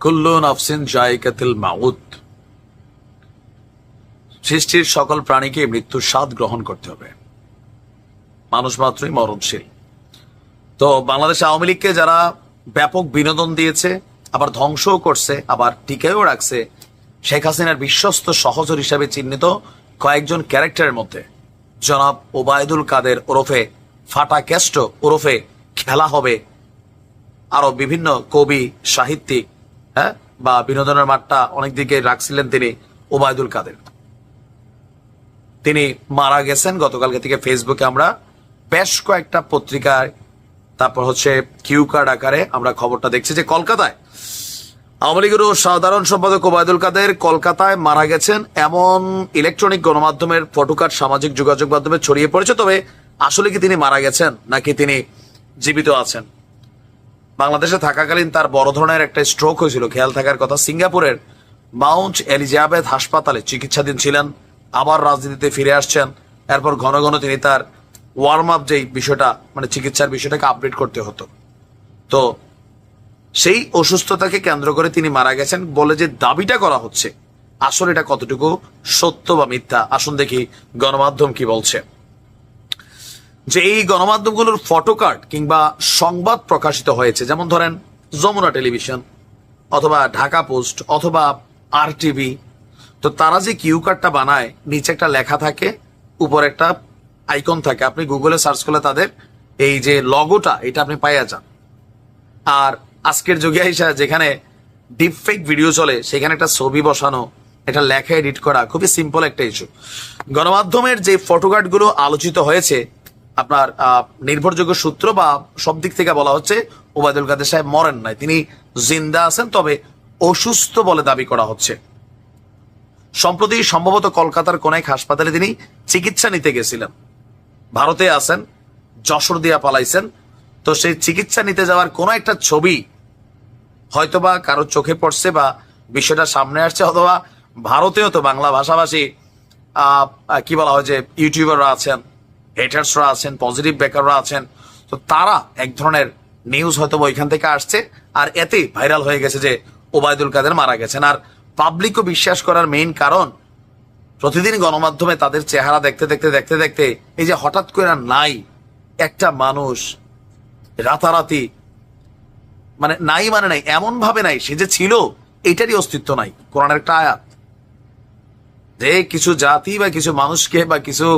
কুল্লু নফসিন জায়কাতিল মাউত। সৃষ্টির সকল প্রাণীকে মৃত্যুর স্বাদ গ্রহণ করতে হবে। মানুষ মাত্রই মরণশীল। তো বাংলাদেশ আওয়ামী লীগকে যারা ব্যাপক বিনোদন দিয়েছে, আবার ধ্বংসও করছে, আবার টিকেও রাখছে, শেখ হাসিনার বিশ্বস্ত সহচর হিসাবে চিহ্নিত কয়েকজন ক্যারেক্টারের মধ্যে। জনাব ওবায়দুল কাদের ওরফে ফাটা ক্যাস্ট ওরফে খেলা হবে। আরও বিভিন্ন কবি, সাহিত্যিক হ্যাঁ? বা বিনোদনের মাঠটা অনেক দিকে রাখছিলেন তিনি ওবায়দুল কাদের। তিনি মারা গেছেন গতকালকে থেকে ফেসবুকে। আমরা বেশ কয়েকটা পত্রিকায়, তারপর হচ্ছে কিউ কার্ড আকারে আমরা খবরটা দেখছি যে কলকাতায় আওয়ামী লীগের সাধারণ সম্পাদক ওবায়দুল কাদের কলকাতায় মারা গেছেন। এমন ইলেকট্রনিক গণমাধ্যমের ফটোকার্ড সামাজিক যোগাযোগ মাধ্যমে ছড়িয়ে পড়েছে। তবে আসলে কি তিনি মারা গেছেন নাকি তিনি জীবিত আছেন? বাংলাদেশে থাকাকালীন তার বড় ধরনের একটা স্ট্রোক হয়েছিল। খেয়াল থাকার কথা, সিঙ্গাপুরের মাউন্ট এলিজাবেথ হাসপাতালে চিকিৎসাধীন ছিলেন, আবার রাজনীতিতে ফিরে আসছেন। এরপর ঘন ঘন তিনি তার ওয়ার্ম আপ যেই বিষয়টা মানে চিকিৎসার বিষয়টাকে আপডেট করতে হতো। তো সেই অসুস্থতাকে কেন্দ্র করে তিনি মারা গেছেন বলে যে দাবিটা করা হচ্ছে, আসলে এটা কতটুকু সত্য বা মিথ্যা? আসুন দেখি গণমাধ্যম কি বলছে। যে এই গণমাধ্যমগুলোর ফটোকার্ড কিংবা সংবাদ প্রকাশিত হয়েছে, যেমন ধরেন যমুনা টেলিভিশন অথবা ঢাকা পোস্ট অথবা আর টিভি তো তারা যে কিউ কার্ডটা বানায়, নিচে একটা লেখা থাকে, উপর একটা আইকন থাকে। আপনি গুগলে সার্চ করলে তাদের এই যে লগোটা এটা আপনি পাইয়া যান। আর আজকের যুগে আইসা যেখানে ডিপ ফেক ভিডিও চলে, সেখানে একটা ছবি বসানো, এটা লেখা এডিট করা, খুবই সিম্পল একটা ইস্যু গণমাধ্যমের যে ফটোকার্ডগুলো আলোচিত হয়েছে আপনার নির্ভরযোগ্য সূত্র বা সব দিক থেকে বলা হচ্ছে ওবায়দুল কাদের সাহেব মরেন নাই। তিনি জিন্দা আছেন, তবে অসুস্থ বলে দাবি করা হচ্ছে। সম্প্রতি সম্ভবত কলকাতার কোন এক হাসপাতালে তিনি চিকিৎসা নিতে গেছিলেন। ভারতে আছেন, যশোর দিয়া পালাইছেন। তো সেই চিকিৎসা নিতে যাওয়ার কোনো একটা ছবি হয়তোবা কারও চোখে পড়ছে বা বিষয়টা সামনে আসছে, অথবা ভারতেও তো বাংলা ভাষাভাষী কি বলা হয় যে, ইউটিউবাররা আছেন হেটার্সরা আছেন পজিটিভ বেকাররা আছেন, তো তারা এক ধরনের নিউজ হয়তো ওইখান থেকে আসছে, আর এতে ভাইরাল হয়ে গেছে যে ওবায়দুল কাদের মারা গেছেন। আর পাবলিকও বিশ্বাস করার মেইন কারণ, প্রতিদিন গণমাধ্যমে তাদের চেহারা দেখতে দেখতে দেখতে দেখতে এই যে হঠাৎ করে নাই একটা মানুষ, রাতারাতি মানে নাই মানে নাই এমন ভাবে নাই, সে যে ছিল, এটারই অস্তিত্ব নাই, কোরআনের একটা আয়াত। যে কিছু জাতি বা কিছু মানুষকে বা কিছু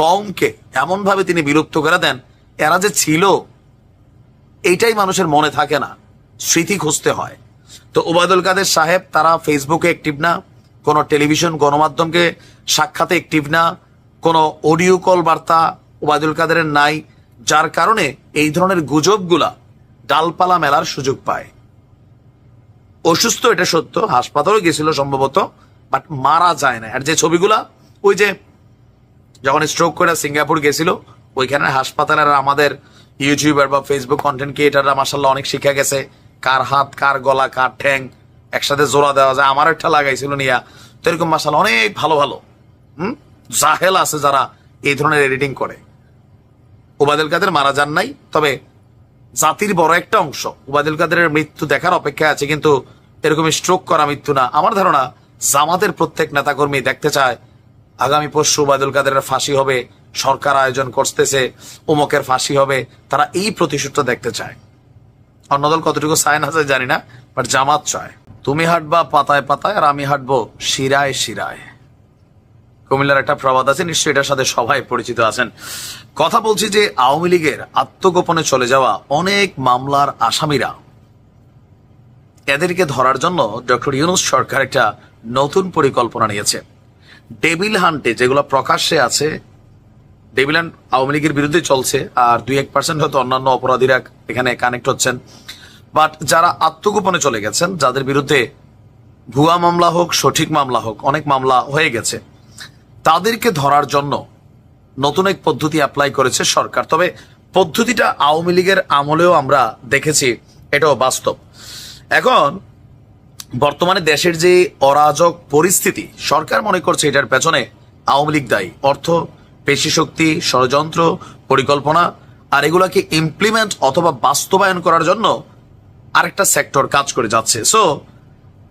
কমকে এমন ভাবে তিনি বিলুপ্ত করে দেন, এরা যে ছিল, এইটাই মানুষের মনে থাকে না, স্মৃতি খুঁজতে হয়। তো ওবায়দুল কাদের সাহেব, তারা ফেসবুকে অ্যাক্টিভ না, কোনো টেলিভিশন গণমাধ্যমকে সাক্ষাতে অ্যাক্টিভ না, কোনো অডিও কল বার্তা ওবায়দুল কাদেরের নাই, যার কারণে এই ধরনের গুজবগুলা ডালপালা মেলার সুযোগ পায়। অসুস্থ এটা সত্য হাসপাতালে গেছিল সম্ভবত বাট মারা যায় না। আর যে ছবিগুলা, ওই যে যখন স্ট্রোক করে সিঙ্গাপুর গেছিল, ওইখানে হাসপাতালের আমাদের ইউটিউবার বা ফেসবুক কন্টেন্ট ক্রিয়েটাররা মাসাল্লাহ অনেক শিখে গেছে। কার হাত, কার গলা, কার ঠ্যাং, একসাথে জোড়া দেওয়া যায়। আমার একটা লাগাইছিল নিয়া। তো এরকম মাসাল্লাহ অনেক ভালো ভালো। হুম? জাহেল আছে যারা এই ধরনের এডিটিং করে। ওবায়দুল কাদের মারা যান নাই, তবে জাতির বড় একটা অংশ উবায়দুল কাদেরের মৃত্যু দেখার অপেক্ষা আছে, কিন্তু এরকম স্ট্রোক করা মৃত্যু না। আমার ধারণা জামাতের প্রত্যেক নেতাকর্মী দেখতে চায় আগামী পরশু উবায়দুল কাদেরের ফাঁসি হবে, সরকার আয়োজন করতেছে, উমকের ফাঁসি হবে, তারা এই প্রতিশোধটা দেখতে চায়। অন্য দল কতটুকু সাইন আছে জানি না বাট জামাত চায়। তুমি হাঁটবা, পাতায় পাতায়, আর আমি হাঁটবো শিরায় শিরায়। কুমিল্লার একটা প্রবাদ আছে, নিশ্চয়ই এটার সাথে সবাই পরিচিত আছেন। কথা বলছি যে আওয়ামী লীগের আত্মগোপনে চলে যাওয়া অনেক মামলার আসামিরা, এদেরকে ধরার জন্য ডক্টর ইউনুস সরকার একটা নতুন পরিকল্পনা নিয়েছে। ডেবিল হান্টে, যেগুলো প্রকাশ্যে আছে ডেবিল হান্ট আওয়ামী লীগের বিরুদ্ধে চলছে, আর দুই এক পার্সেন্ট হয়তো অন্যান্য অপরাধীরা এখানে কানেক্ট হচ্ছেন। বাট যারা আত্মগোপনে চলে গেছেন, যাদের বিরুদ্ধে ভুয়া মামলা হোক, সঠিক মামলা হোক, অনেক মামলা হয়ে গেছে, তাদেরকে ধরার জন্য নতুন এক পদ্ধতি অ্যাপ্লাই করেছে সরকার। তবে পদ্ধতিটা আওয়ামী লীগের আমলেও আমরা দেখেছি, এটাও বাস্তব। এখন বর্তমানে দেশের যে অরাজক পরিস্থিতি, সরকার মনে করছে এটার পেছনে আওয়ামী লীগ দায়ী। অর্থ পেশি শক্তি ষড়যন্ত্র, পরিকল্পনা, আর এগুলাকে ইমপ্লিমেন্ট অথবা বাস্তবায়ন করার জন্য আরেকটা সেক্টর কাজ করে যাচ্ছে। সো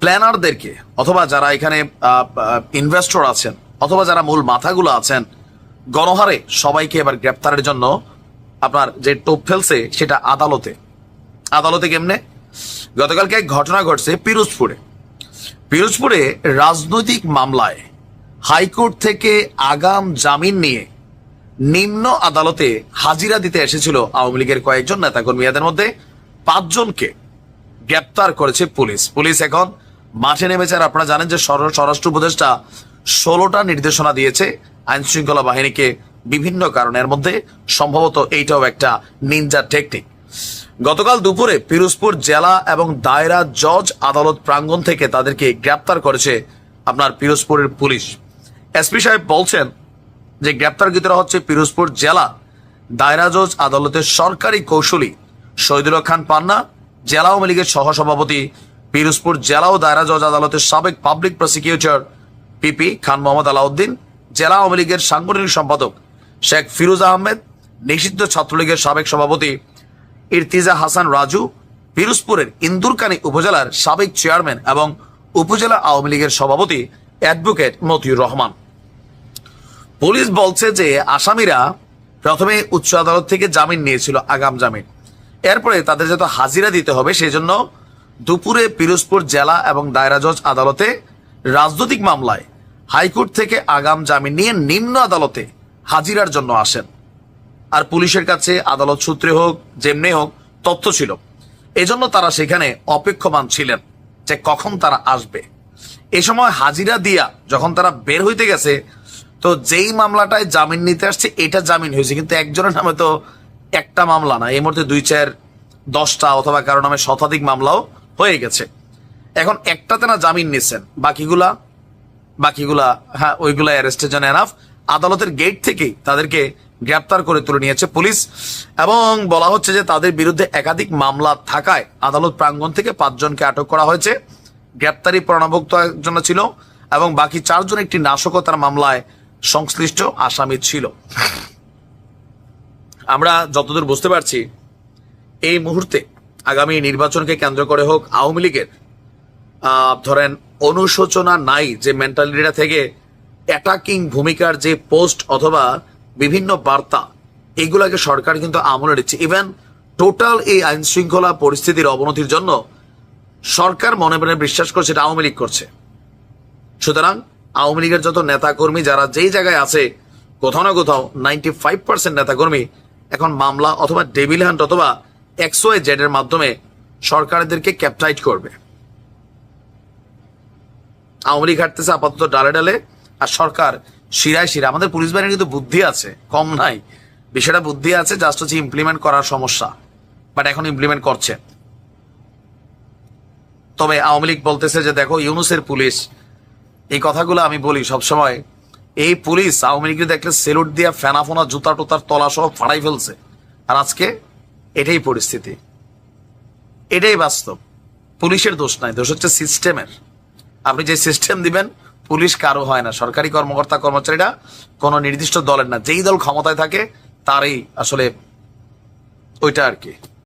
প্ল্যানারদেরকে অথবা যারা এখানে ইনভেস্টর আছেন, অথবা যারা মূল মাথাগুলো আছেন, গণহারে সবাইকে এবার গ্রেপ্তারের জন্য আপনার যে টোপ ফেলছে সেটা আদালতে। আদালতে কেমনে? গতকালকে এক ঘটনা ঘটছে পিরোজপুরে। পিরোজপুরে রাজনৈতিক মামলায় হাইকোর্ট থেকে আগাম জামিন নিয়ে নিম্ন আদালতে হাজিরা দিতে এসেছিল আওয়ামী লীগের কয়েকজন নেতাকর্মী এদের মধ্যে পাঁচজনকে গ্রেপ্তার করেছে পুলিশ। পুলিশ এখন মাঠে নেমেছে আর আপনারা জানেন যে স্বরাষ্ট্র উপদেষ্টা ষোলোটা নির্দেশনা দিয়েছে। আইন শৃঙ্খলা বাহিনীকে বিভিন্ন কারণের মধ্যে সম্ভবত এইটাও একটা নিনজা টেকনিক। গতকাল দুপুরে পিরোজপুর জেলা এবং দায়রা জজ আদালত প্রাঙ্গণ থেকে তাদেরকে গ্রেপ্তার করেছে আপনার পিরোজপুরের পুলিশ। এসপি সাহেব বলছেন যে গ্রেপ্তারকৃতরা হচ্ছে পিরোজপুর জেলা দায়রা জজ আদালতের সরকারি কৌশলী শহীদুল খান পান্না, জেলা আওয়ামী লীগের সহসভাপতি পিরোজপুর জেলা ও দায়রা জজ আদালতের সাবেক public prosecutor PP Khan Mohammad Alauddin, জেলা আওয়ামী লীগের সাংগঠনিক সম্পাদক শেখ ফিরোজ আহমেদ, নিষিদ্ধ ছাত্রলীগের সাবেক সভাপতি ইরতিজা হাসান রাজু পিরোজপুরের ইন্দুরকানী উপজেলার সাবেক চেয়ারম্যান এবং উপজেলা আওয়ামী লীগের সভাপতি অ্যাডভোকেট মতিউর রহমান। পুলিশ বলছে যে আসামিরা প্রথমে উচ্চ আদালত থেকে জামিন নিয়েছিল, আগাম জামিন। এরপরে তাদের যত হাজিরা দিতে হবে সেই জন্য দুপুরে পিরোজপুর জেলা এবং দায়রা জজ আদালতে রাজনৈতিক মামলায় হাইকোর্ট থেকে আগাম জামিন নিয়ে নিম্ন আদালতে হাজিরার জন্য আসেন। আর পুলিশের কাছে আদালত সূত্রে হোক, যেমনি হোক, তথ্য ছিল। এজন্য তারা সেখানে অপেক্ষমান ছিলেন যে কখন তারা আসবে। এ সময় হাজিরা দিয়া যখন তারা বের হইতে গেছে, তো যেই মামলাটায় জামিন নিতে আসছে, এটা জামিন হয়েছে। কিন্তু একজনের নামে তো একটা মামলা না। এই মুহূর্তে দুই চার, দশটা অথবা কারও নামে শতাধিক মামলাও হয়ে গেছে। এখন একটাতে না জামিন নিচ্ছেন বাকিগুলা বাকিগুলা হ্যাঁ ওইগুলা অ্যারেস্টের জন্য এনাফ আদালতের গেট থেকেই তাদেরকে গ্রেপ্তার করে তুলে নিয়েছে পুলিশ এবং বলা হচ্ছে যে তাদের বিরুদ্ধে একাধিক মামলা থাকায় আদালত প্রাঙ্গণ থেকে পাঁচজনকে আটক করা হয়েছে। গ্রেপ্তারি প্রণাভুক্ত একজন ছিল এবং বাকি চারজন একটি নাশকতার মামলায় সংশ্লিষ্ট আসামি ছিল। আমরা যতদূর বুঝতে পারছি, এই মুহূর্তে আগামী নির্বাচনকে কেন্দ্র করে হোক আওয়ামী লীগের ধরেন অনুশোচনা নাই যে মেন্টালিটিটা থেকে অ্যাটাকিং ভূমিকার যে পোস্ট অথবা বিভিন্ন বার্তা, এগুলাকে সরকার কিন্তু আমলে নিচ্ছে। ইভেন টোটাল এই আইন শৃঙ্খলা পরিস্থিতির অবনতির জন্য সরকার মনে মনে বিশ্বাস করছে, এটা আওয়ামী লীগ করছে। সুতরাং আওয়ামী লীগের যত নেতাকর্মী যারা যেই জায়গায় আছে, কোথাও না কোথাও নাইনটি ফাইভ পার্সেন্ট নেতাকর্মী এখন মামলা অথবা ডেভিল হ্যান্ড অথবা এক্সওয়ে জেড এর মাধ্যমে সরকারদেরকে ক্যাপটাইট করবে। আওয়ামী লীগ হাঁটতেছে আপাতত ডালে ডালে আর সরকার শিরায় শিরা। আমাদের পুলিশ বাহিনীর কিন্তু বুদ্ধি আছে, কম নাই। বিষয়টা বুদ্ধি আছে জাস্ট হচ্ছে ইমপ্লিমেন্ট করার সমস্যা। বাট এখন ইমপ্লিমেন্ট করছে। তবে আওয়ামী লীগ বলতেছে যে, দেখো, ইউনুসের পুলিশ, এই কথাগুলো আমি বলি সবসময়, এই পুলিশ আওয়ামী লীগকে দেখলে সেলুট দিয়া ফেনাফোনা জুতা টুতার তলা সহ ফাড়াই ফেলছে। আর আজকে এটাই পরিস্থিতি। এটাই বাস্তব। পুলিশের দোষ নাই, দোষ হচ্ছে সিস্টেমের আপনি যে সিস্টেম দিবেন পুলিশ কারও হয় না। সরকারি কর্মকর্তা, কর্মচারীরা কোনো নির্দিষ্ট দলের না। যেই দল ক্ষমতায় থাকে, তারই আসলে ওইটা আর কি।